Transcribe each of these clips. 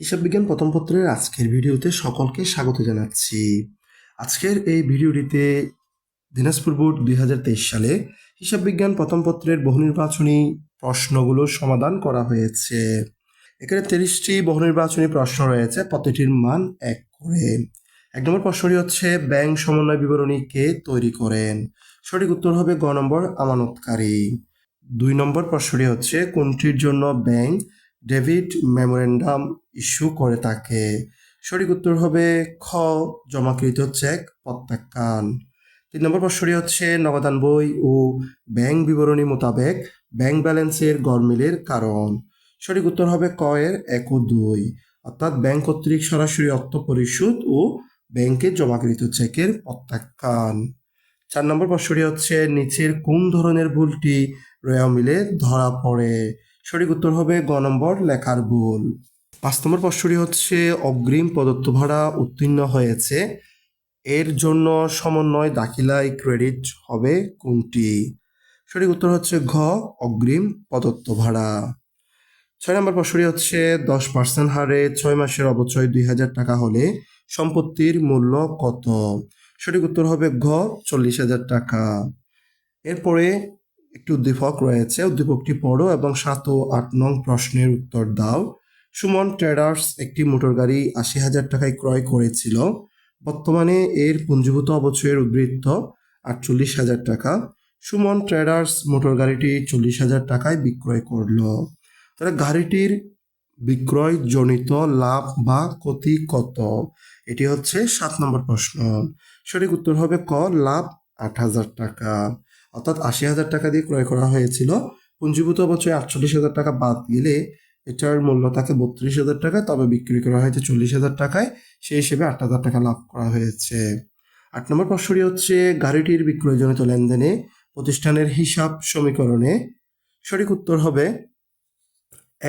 হিসাব বিজ্ঞান প্রথম পত্রের আজকের ভিডিওতে সকলকে স্বাগত জানাচ্ছি। আজকের এই ভিডিওটিতে দিনাজপুর বোর্ড দুই হাজার তেইশ সালে হিসাব বিজ্ঞান প্রথম পত্রের বহুনির্বাচনী প্রশ্নগুলোর সমাধান করা হয়েছে। এখানে তিরিশটি বহুনির্বাচনী প্রশ্ন রয়েছে, প্রতিটির মান এক করে। এক নম্বর প্রশ্নটি হচ্ছে, ব্যাংক সমন্বয় বিবরণী কে তৈরি করেন? সঠিক উত্তর হবে গ নম্বর আমানতকারী। দুই নম্বর প্রশ্নটি হচ্ছে, কোনটির জন্য ব্যাংক ডেভিড মেমোরেন্ডাম ইস্যু করে থাকে সঠিক উত্তর হবে খ, জমাকৃত চেক, প্রত্যাখ্যান। তিন নম্বর প্রশ্নটি হচ্ছে নগদান বই ও ব্যাংক বিবরণী মোতাবেক ব্যাংক ব্যালেন্সের গড়মিলের কারণ। সঠিক উত্তর হবে ক এর এক ও দুই। অর্থাৎ ব্যাংক কর্তৃক সরাসরি অর্থ পরিশোধ ও ব্যাংকে জমাকৃত চেকের প্রত্যাখ্যান। চার নম্বর প্রশ্নটি হচ্ছে নিচের কোন ধরনের ভুলটি রয়া মিলে ধরা পড়ে? সঠিক উত্তর হবে গ নম্বর লেখার ভুল। পাঁচ নম্বর প্রশ্নটি হচ্ছে, অগ্রিম প্রদত্ত ভাড়া উত্তীর্ণ হয়েছে, এর জন্য সমন্বয় দাখিলায় ক্রেডিট হবে কোনটি? সঠিক উত্তর হচ্ছে ঘ, অগ্রিম প্রদত্ত ভাড়া। ছয় নম্বর প্রশ্নটি হচ্ছে, দশ পার্সেন্ট হারে ছয় মাসের অবচয় দুই হাজার টাকা হলে সম্পত্তির মূল্য কত? সঠিক উত্তর হবে ঘ, চল্লিশ হাজার টাকা। এরপরে একটি উদ্দীপক রয়েছে, উদ্দীপকটি পড়ো এবং সাত ও আট নং প্রশ্নের উত্তর দাও। সুমন ট্রেডার্স একটি মোটর গাড়ি আশি হাজার টাকায় ক্রয় করেছিল। বর্তমানে এর পুঞ্জীভূত অবচয়ের উদ্বৃত্ত আটচল্লিশ হাজার টাকা। সুমন ট্রেডার্স মোটর গাড়িটি চল্লিশ হাজার টাকায় বিক্রয় করল। তাহলে গাড়িটির বিক্রয় জনিত লাভ বা ক্ষতি কত? এটি হচ্ছে সাত নম্বর প্রশ্ন। সঠিক উত্তর হবে ক, লাভ আট হাজার টাকা। অর্থাৎ আশি হাজার টাকা দিয়ে ক্রয় করা হয়েছিল। পুঞ্জীভূত বছরে আটচল্লিশ হাজার টাকা বাদ গেলে এটার মূল্য থাকে বত্রিশ হাজার টাকা, তবে বিক্রি করা হয়েছে চল্লিশ হাজার টাকায়। সেই হিসেবে আট হাজার টাকা লাভ করা হয়েছে। আট নম্বর প্রশ্নটি হচ্ছে, গাড়িটির বিক্রয়জনিত লেনদেনে প্রতিষ্ঠানের হিসাব সমীকরণে সঠিক উত্তর হবে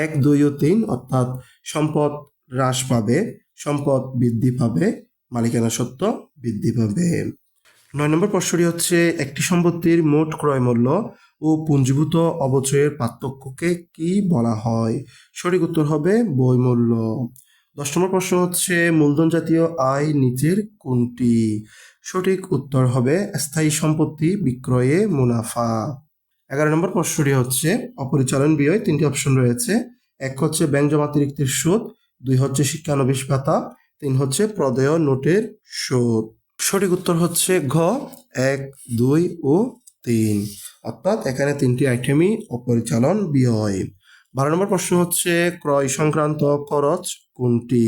এক, দুই ও তিন, অর্থাৎ সম্পদ হ্রাস পাবে, সম্পদ বৃদ্ধি পাবে, মালিকানা সত্ত্ব বৃদ্ধি পাবে। নয় নম্বর প্রশ্নটি হচ্ছে, একটি সম্পত্তির মোট ক্রয় মূল্য ও পুঞ্জীভূত অবচয়ের পার্থক্যকে কি বলা হয়? সঠিক উত্তর হবে বই মূল্য দশ নম্বর প্রশ্ন হচ্ছে, মূলধন জাতীয় আয় নিচের কোনটি? সঠিক উত্তর হবে, স্থায়ী সম্পত্তি বিক্রয়ে মুনাফা। এগারো নম্বর প্রশ্নটি হচ্ছে, অপরিচালন ব্যয় তিনটি অপশন রয়েছে। এক হচ্ছে ব্যাংক জমাতিরিক্তের সুদ, দুই হচ্ছে শিক্ষানবিশ ভাতা, তিন হচ্ছে প্রদেয় নোটের সুদ। সঠিক উত্তর হচ্ছে ঘ, এক, দুই ও তিন। অর্থাৎ এখানে তিনটি আইটেমই অপরিচালন ব্যয় বারো নম্বর প্রশ্ন হচ্ছে, ক্রয় সংক্রান্ত খরচ কোনটি?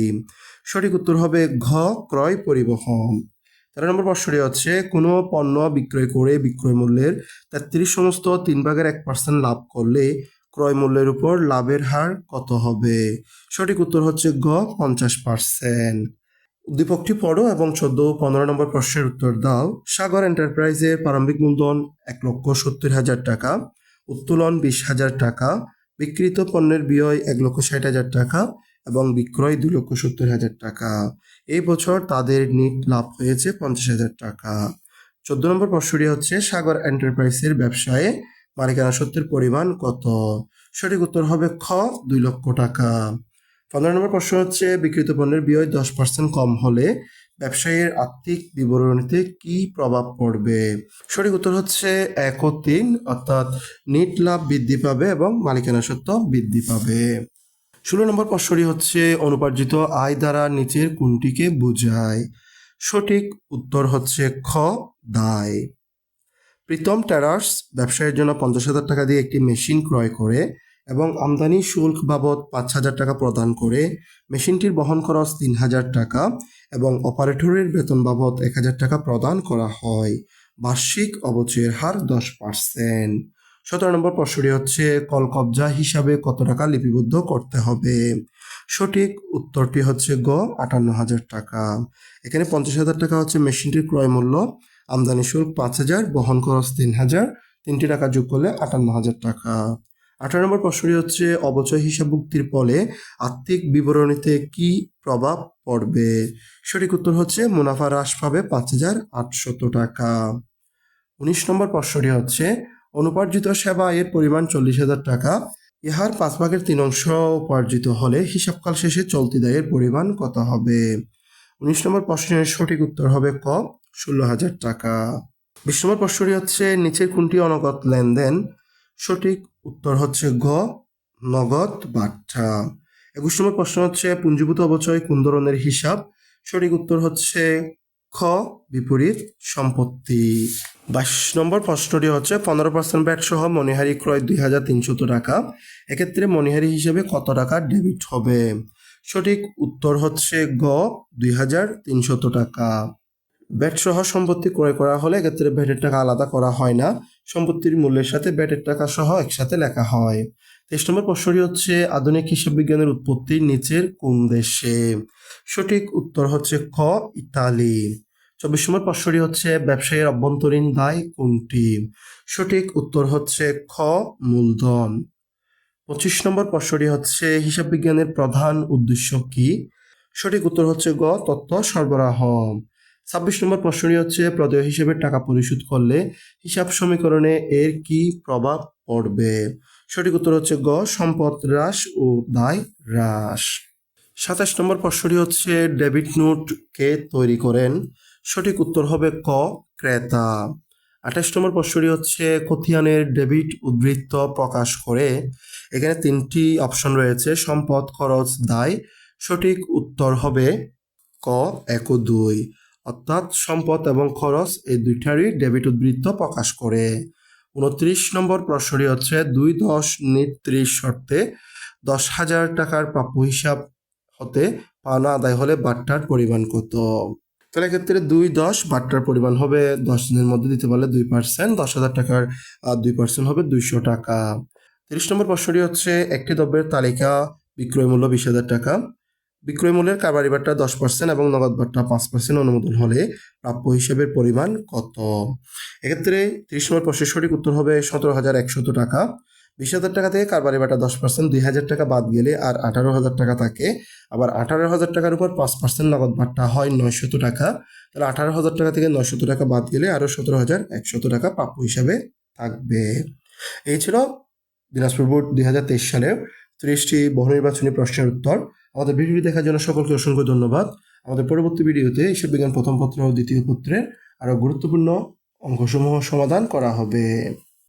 সঠিক উত্তর হবে ঘ, ক্রয় পরিবহন। তেরো নম্বর প্রশ্নটি হচ্ছে, কোনো পণ্য বিক্রয় করে বিক্রয় মূল্যের তেত্রিশ সমস্ত তিন ভাগের এক পার্সেন্ট লাভ করলে ক্রয় মূল্যের উপর লাভের হার কত হবে? সঠিক উত্তর হচ্ছে গ পঞ্চাশ পার্সেন্ট উদ্দীপকটি পড়ো এবং চোদ্দ পনেরো নম্বর প্রশ্নের উত্তর দাও। সাগর এন্টারপ্রাইজের প্রারম্ভিক মূলধন এক লক্ষ সত্তর হাজার টাকা, উত্তোলন বিশ হাজার টাকা, বিক্রিত পণ্যের ব্যয় এক লক্ষ ষাট হাজার টাকা এবং বিক্রয় দুই লক্ষ সত্তর হাজার টাকা। এই বছর তাদের নিট লাভ হয়েছে পঞ্চাশ হাজার টাকা। চোদ্দ নম্বর প্রশ্নটি হচ্ছে, সাগর এন্টারপ্রাইজের ব্যবসায়ে মালিকানা সত্যের পরিমাণ কত? সঠিক উত্তর হবে খ, দুই লক্ষ টাকা। পনেরো নম্বর প্রশ্ন হচ্ছে, বিক্রিত পণ্যের ব্যয় দশ পার্সেন্ট কম হলে ব্যবসায়ীর আর্থিক বিবরণীতে কি প্রভাব পড়বে? সঠিক উত্তর হচ্ছে এক ও তিন অর্থাৎ নিট লাভ বৃদ্ধি পাবে এবং মালিকানা সত্ত্ব বৃদ্ধি পাবে। ষোলো নম্বর প্রশ্নটি হচ্ছে, অনুপার্জিত আয় দ্বারা নিচের কোনটিকে বোঝায়? সঠিক উত্তর হচ্ছে খ, দায়। প্রীতম টেরার্স ব্যবসায়ের জন্য পঞ্চাশ হাজার টাকা দিয়ে একটি মেশিন ক্রয় করে। এবং আমদানি শুল্ক বাবদ পাঁচ হাজার টাকা প্রদান করে মেশিনটির বহন খরচ তিন হাজার টাকা এবং অপারেটরের বেতন বাবদ এক হাজার টাকা প্রদান করা হয়। বার্ষিক অবচয়ের হার দশ পার্সেন্ট। সতেরো নম্বর প্রশ্নটি হচ্ছে, কল কবজা হিসাবে কত টাকা লিপিবদ্ধ করতে হবে? সঠিক উত্তরটি হচ্ছে গ, আটান্ন হাজার টাকা। এখানে পঞ্চাশ হাজার টাকা হচ্ছে মেশিনটির ক্রয় মূল্য, আমদানি শুল্ক পাঁচ হাজার, বহন খরচ তিন হাজার, তিনটি টাকা যোগ করলে আটান্ন হাজার টাকা। আঠারো নম্বর প্রশ্নটি হচ্ছে, অবচয় হিসাবভুক্তির ফলে আর্থিক বিবরণীতে কি প্রভাব পড়বে? সঠিক উত্তর হচ্ছে, মুনাফা হ্রাস পাবে পাঁচ হাজার আটশত টাকা। উনিশ নম্বর প্রশ্নটি হচ্ছে, অনুপার্জিত সেবা এর পরিমাণ চল্লিশ হাজার টাকা। ইহার পাঁচ ভাগের তিন অংশ উপার্জিত হলে হিসাবকাল শেষে চলতি দায়ের পরিমাণ কত হবে? উনিশ নম্বর প্রশ্নের সঠিক উত্তর হবে ক, ষোলো হাজার টাকা। বিশ নম্বর প্রশ্নটি হচ্ছে নিচের কোনটি অনগত লেনদেন? সঠিক উত্তর হচ্ছে গ নগদ, বাট্টা। একুশ নম্বর প্রশ্ন হচ্ছে, পুঞ্জীভূত অবচয় কোন ধরনের হিসাব? সঠিক উত্তর হচ্ছে খ, বিপরীত সম্পত্তি। বাইশ নম্বর প্রশ্নটি হচ্ছে, পনেরো পার্সেন্ট ব্যাট সহ মণিহারি ক্রয় দুই হাজার তিনশত টাকা। এক্ষেত্রে মণিহারি হিসেবে কত টাকা ডেবিট হবে? সঠিক উত্তর হচ্ছে গ, দুই হাজার তিনশত টাকা। ব্যাট সহ সম্পত্তি ক্রয় করা হলে এক্ষেত্রে ব্যাটের টাকা আলাদা করা হয় না। সম্পত্তির মূল্যের সাথে ব্যাটের টাকা সহ একসাথে লেখা হয়। তেইশ নম্বর প্রশ্নটি হচ্ছে, আধুনিক হিসাব বিজ্ঞানের উৎপত্তি নিচের কোন দেশে? সঠিক উত্তর হচ্ছে খ, ইতালি। চব্বিশ নম্বর প্রশ্নটি হচ্ছে, ব্যবসায়ীর অভ্যন্তরীণ দায় কোনটি? সঠিক উত্তর হচ্ছে খ, মূলধন। পঁচিশ নম্বর প্রশ্নটি হচ্ছে হিসাব বিজ্ঞানের প্রধান উদ্দেশ্য কি? সঠিক উত্তর হচ্ছে গ, তথ্য সরবরাহ। ছাব্বিশ নম্বর প্রশ্নটি হচ্ছে, প্রদেয় হিসেবে টাকা পরিশোধ করলে হিসাব সমীকরণে এর কি প্রভাব পড়বে? সঠিক উত্তর হচ্ছে গ, সম্পদ হ্রাস ও দায় হ্রাস। সাতাশ নম্বর প্রশ্নটি হচ্ছে, ডেবিট নোট কে তৈরি করেন? সঠিক উত্তর হবে ক, ক্রেতা। আঠাশ নম্বর প্রশ্নটি হচ্ছে, খতিয়ানের ডেবিট উদ্বৃত্ত প্রকাশ করে এখানে তিনটি অপশন রয়েছে, সম্পদ, খরচ, দায়। সঠিক উত্তর হবে ক, এক দুই। অর্থাৎ সম্পদ এবং খরচ এই দুইটারই ডেবিট উদ্বৃত্ত প্রকাশ করে। উনত্রিশ নম্বর প্রশ্নটি হচ্ছে, দুই দশ নিট ত্রিশ শর্তে দশ হাজার টাকার প্রাপ্য হিসাব হতে পাওনা আদায় হলে বাট্টার পরিমাণ কত? তাহলে এক্ষেত্রে দুই দশ বাট্টার পরিমাণ হবে, দশ দিনের মধ্যে দিতে পারলে দুই পার্সেন্ট দশ হাজার টাকার দুই পার্সেন্ট হবে দুইশো টাকা। তিরিশ নম্বর প্রশ্নটি হচ্ছে, একটি দ্রব্যের তালিকা বিক্রয় মূল্য বিশ হাজার টাকা। বিক্রয় মূল্যের কারবারি বাট্টা দশ পার্সেন্ট এবং নগদ বাট্টা পাঁচ পার্সেন্ট অনুমোদন হলে প্রাপ্য হিসেবের পরিমাণ কত? এক্ষেত্রে তিরিশ নম্বর প্রশ্নের সঠিক উত্তর হবে সতেরো হাজার একশত টাকা। বিশ হাজার টাকা থেকে কারবারি বাটা দশ পার্সেন্ট দুই হাজার টাকা বাদ গেলে আর আঠারো হাজার টাকা থাকে। আবার আঠারো হাজার টাকার উপর পাঁচ পার্সেন্ট নগদ বাট্টা হয় নয়শত টাকা। তাহলে আঠারো হাজার টাকা থেকে নয়শত টাকা বাদ গেলে আরও সতেরো হাজার একশত টাকা প্রাপ্য হিসাবে থাকবে। এই ছিল দিনাজপুর বোর্ড দুই হাজার তেইশ সালের ত্রিশটি বহু নির্বাচনী প্রশ্নের উত্তর। আমাদের ভিডিওটি দেখার জন্য সকলকে অসংখ্য ধন্যবাদ। আমাদের পরবর্তী ভিডিওতে হিসাব বিজ্ঞান প্রথম পত্র ও দ্বিতীয় পত্রের আরও গুরুত্বপূর্ণ অঙ্কসমূহ সমাধান করা হবে।